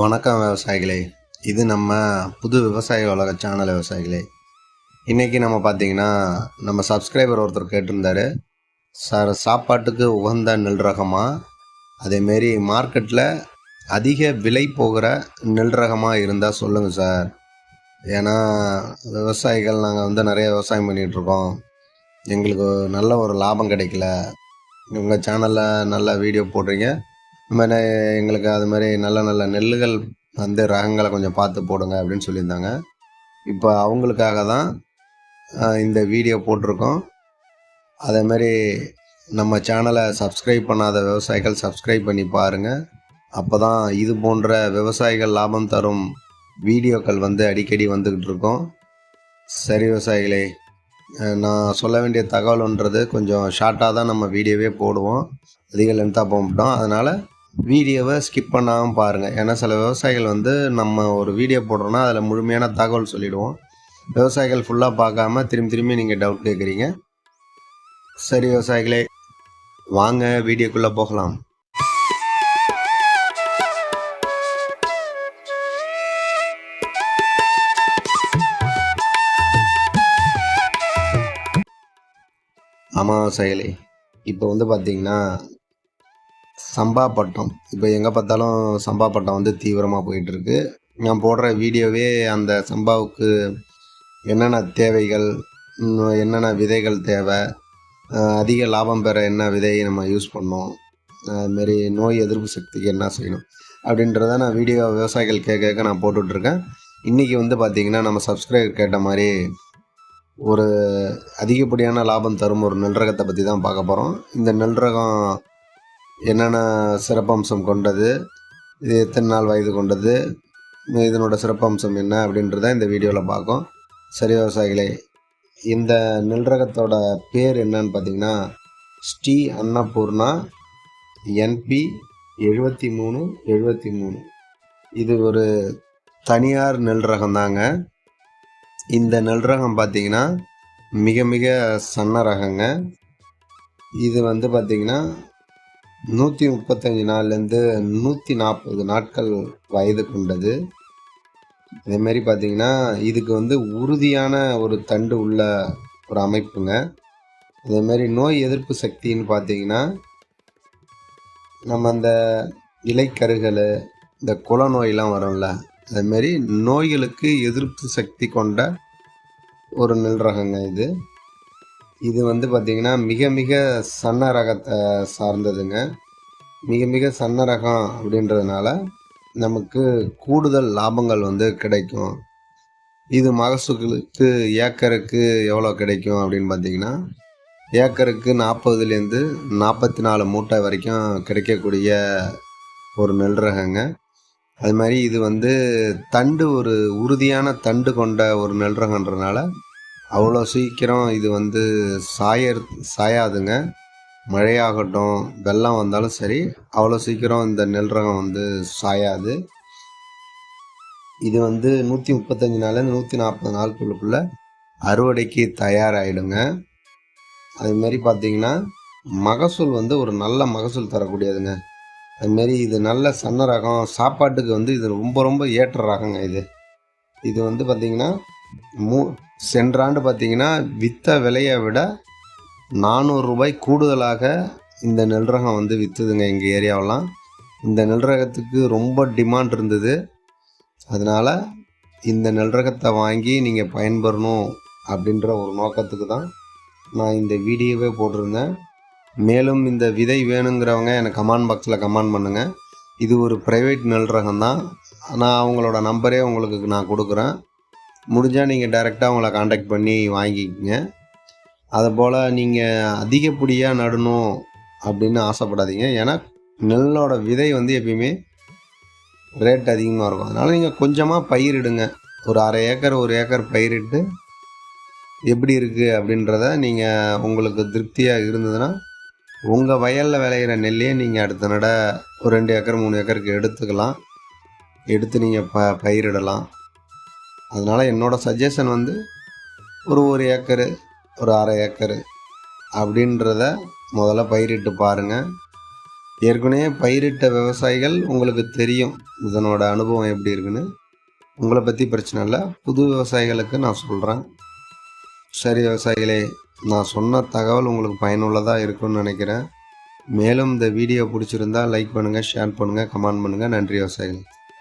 வணக்கம் விவசாயிகளே. இது நம்ம புது விவசாய உலக சேனல் விவசாயிகளே. இன்றைக்கி நம்ம பார்த்தீங்கன்னா நம்ம சப்ஸ்கிரைபர் ஒருத்தர் கேட்டிருந்தாரு. சார் சாப்பாட்டுக்கு உகந்த நெல் ரகமாக அதேமாரி மார்க்கெட்டில் அதிக விலை போகிற நெல் ரகமாக இருந்தால் சொல்லுங்கள் சார். ஏன்னா விவசாயிகள் நாங்கள் வந்து நிறைய விவசாயம் பண்ணிகிட்ருக்கோம் எங்களுக்கு நல்ல ஒரு லாபம் கிடைக்கல. உங்கள் சேனலில் நல்ல வீடியோ போடுறீங்க. இந்த மாதிரி எங்களுக்கு அது மாதிரி நல்ல நல்ல நெல்லுகள் வந்து ரகங்களை கொஞ்சம் பார்த்து போடுங்க அப்படின்னு சொல்லியிருந்தாங்க. இப்போ அவங்களுக்காக தான் இந்த வீடியோ போட்டிருக்கோம். அதே மாதிரி நம்ம சேனலை சப்ஸ்கிரைப் பண்ணாத விவசாயிகள் சப்ஸ்கிரைப் பண்ணி பாருங்கள் அப்போ தான் இது போன்ற விவசாயிகள் லாபம் தரும் வீடியோக்கள் வந்து அடிக்கடி வந்துக்கிட்டு இருக்கோம். சரி விவசாயிகளே நான் சொல்ல வேண்டிய தகவல்ன்றது கொஞ்சம் ஷார்ட்டாக தான் நம்ம வீடியோவே போடுவோம். அதிக லென்த்தாக போக மாட்டோம். அதனால் வீடியோவை ஸ்கிப் பண்ணாமல் பாருங்கள் ஏன்னா சில விவசாயிகள் வந்து நம்ம ஒரு வீடியோ போடுறோன்னா அதில் முழுமையான தகவல் சொல்லிவிடுவோம் விவசாயிகள் ஃபுல்லாக பார்க்காம திரும்பி திரும்பி நீங்கள் டவுட் கேட்குறீங்க சரி விவசாயிகளே வாங்க வீடியோக்குள்ளே போகலாம். ஆமாம் விவசாயிகளே. இப்போ வந்து பார்த்தீங்கன்னா சம்பா பட்டம் இப்போ எங்கே பார்த்தாலும் சம்பா பட்டம் வந்து தீவிரமாக போயிட்டுருக்கு. நான் போடுற வீடியோவே அந்த சம்பாவுக்கு என்னென்ன தேவைகள் என்னென்ன விதைகள் தேவை அதிக லாபம் பெற என்ன விதையை நம்ம யூஸ் பண்ணோம் அதுமாரி நோய் எதிர்ப்பு சக்திக்கு என்ன செய்யணும் அப்படின்றத நான் வீடியோ விவசாயிகள் கேட்க கேட்க நான் போட்டுட்ருக்கேன். இன்றைக்கி வந்து பார்த்திங்கன்னா நம்ம சப்ஸ்கிரைபர் கேட்ட மாதிரி ஒரு அதிகப்படியான லாபம் தரும் ஒரு நெல் ரகத்தை பற்றி தான் பார்க்க போகிறோம். இந்த நெல் ரகம் என்னென்ன சிறப்பம்சம் கொண்டது இது எத்தனை நாள் வயது கொண்டது இதனோட சிறப்பம்சம் என்ன அப்படின்றத இந்த வீடியோவில் பார்க்கும். சரி விவசாயிகளே இந்த நெல் ரகத்தோட பேர் என்னன்னு பார்த்தீங்கன்னா ஸ்ரீ அன்னபூர்ணா என்பி எழுபத்தி மூணு எழுபத்தி மூணு. இது ஒரு தனியார் நெல் ரகம் தாங்க. இந்த நெல் ரகம் பார்த்தீங்கன்னா மிக மிக சன்ன ரகங்க. இது வந்து பார்த்திங்கன்னா நூற்றி முப்பத்தஞ்சு நாள்லேருந்து நூற்றி நாற்பது நாட்கள் வயது கொண்டது. அதேமாரி பார்த்தீங்கன்னா இதுக்கு வந்து உறுதியான ஒரு தண்டு உள்ள ஒரு அமைப்புங்க. அதேமாரி நோய் எதிர்ப்பு சக்தின்னு பார்த்தீங்கன்னா நம்ம அந்த இலைக்கருகள் இந்த குல நோயெலாம் வரும்ல. அதுமாரி நோய்களுக்கு எதிர்ப்பு சக்தி கொண்ட ஒரு நெல் ரகங்க இது. இது வந்து பார்த்திங்கன்னா மிக மிக சன்ன ரகத்தை சார்ந்ததுங்க. மிக மிக சன்ன ரகம் அப்படின்றதுனால நமக்கு கூடுதல் லாபங்கள் வந்து கிடைக்கும். இது மகசூலுக்கு ஏக்கருக்கு எவ்வளோ கிடைக்கும் அப்படின்னு பார்த்தீங்கன்னா ஏக்கருக்கு நாற்பதுலேருந்து நாற்பத்தி நாலு மூட்டை வரைக்கும் கிடைக்கக்கூடிய ஒரு நெல் ரகங்க. அது மாதிரி இது வந்து தண்டு ஒரு உறுதியான தண்டு கொண்ட ஒரு நெல் ரகன்றனால அவ்வளோ சீக்கிரம் இது வந்து சாயர் சாயாதுங்க. மழையாகட்டும் வெள்ளம் வந்தாலும் சரி அவ்வளோ சீக்கிரம் இந்த நெல் ரகம் வந்து சாயாது. இது வந்து நூற்றி முப்பத்தஞ்சு நாள்லேருந்து நூற்றி நாற்பது நாளுக்குள்ளுக்குள்ளே அறுவடைக்கு தயாராகிடுங்க அதுமாரி பார்த்தீங்கன்னா மகசூல் வந்து ஒரு நல்ல மகசூல் தரக்கூடியதுங்க. அதுமாரி இது நல்ல சன்ன ரகம் சாப்பாட்டுக்கு வந்து இது ரொம்ப ரொம்ப ஏற்ற ரகங்க இது. இது வந்து பார்த்திங்கன்னா மூ சென்ற ஆண்டு பார்த்திங்கன்னா விற்ற விலையை விட நானூறு ரூபாய் கூடுதலாக இந்த நெல் ரகம் வந்து விற்றுதுங்க எங்கள் ஏரியாவெலாம் இந்த நெல் ரகத்துக்கு ரொம்ப டிமாண்ட் இருந்தது. அதனால் இந்த நெல் ரகத்தை வாங்கி நீங்கள் பயன்பெறணும் அப்படின்ற ஒரு நோக்கத்துக்கு தான் நான் இந்த வீடியோவே போட்டிருந்தேன். மேலும் இந்த விதை வேணுங்கிறவங்க எனக்கு கமெண்ட் பாக்ஸில் கமெண்ட் பண்ணுங்கள் இது ஒரு ப்ரைவேட் நெல் ரகம் தான். நான் அவங்களோட நம்பரே உங்களுக்கு நான் கொடுக்குறேன். முடிஞ்சால் நீங்கள் டைரெக்டாக அவங்கள காண்டாக்ட் பண்ணி வாங்கிக்கங்க. அதுபோல் நீங்கள் அதிகப்படியாக நடணும் அப்படின்னு ஆசைப்படாதீங்க. ஏன்னா நெல்லோட விதை வந்து எப்பயுமே ரேட் அதிகமாக இருக்கும். அதனால் நீங்கள் கொஞ்சமாக பயிரிடுங்க ஒரு அரை ஏக்கர் ஒரு ஏக்கர் பயிரிட்டு எப்படி இருக்குது அப்படின்றத நீங்கள் உங்களுக்கு திருப்தியாக இருந்ததுன்னா உங்கள் வயலில் விளையிற நெல்லையே நீங்கள் அடுத்த நட ஒரு ரெண்டு ஏக்கர் மூணு ஏக்கருக்கு எடுத்துக்கலாம். எடுத்து நீங்கள் ப பயிரிடலாம். அதனால் என்னோடய சஜஷன் வந்து ஒரு ஒரு ஏக்கரு ஒரு அரை ஏக்கரு அப்படின்றத முதல்ல பயிரிட்டு பாருங்கள் ஏற்கனவே பயிரிட்ட விவசாயிகள் உங்களுக்கு தெரியும் இதனோட அனுபவம் எப்படி இருக்குன்னு. உங்களை பற்றி பிரச்சனை இல்லை. புது விவசாயிகளுக்கு நான் சொல்கிறேன் சரி விவசாயிகளே நான் சொன்ன தகவல் உங்களுக்கு பயனுள்ளதாக இருக்கும்னு நினைக்கிறேன். மேலும் இந்த வீடியோ பிடிச்சிருந்தா லைக் பண்ணுங்கள் ஷேர் பண்ணுங்கள் கமெண்ட் பண்ணுங்கள் நன்றி விவசாயிகள்.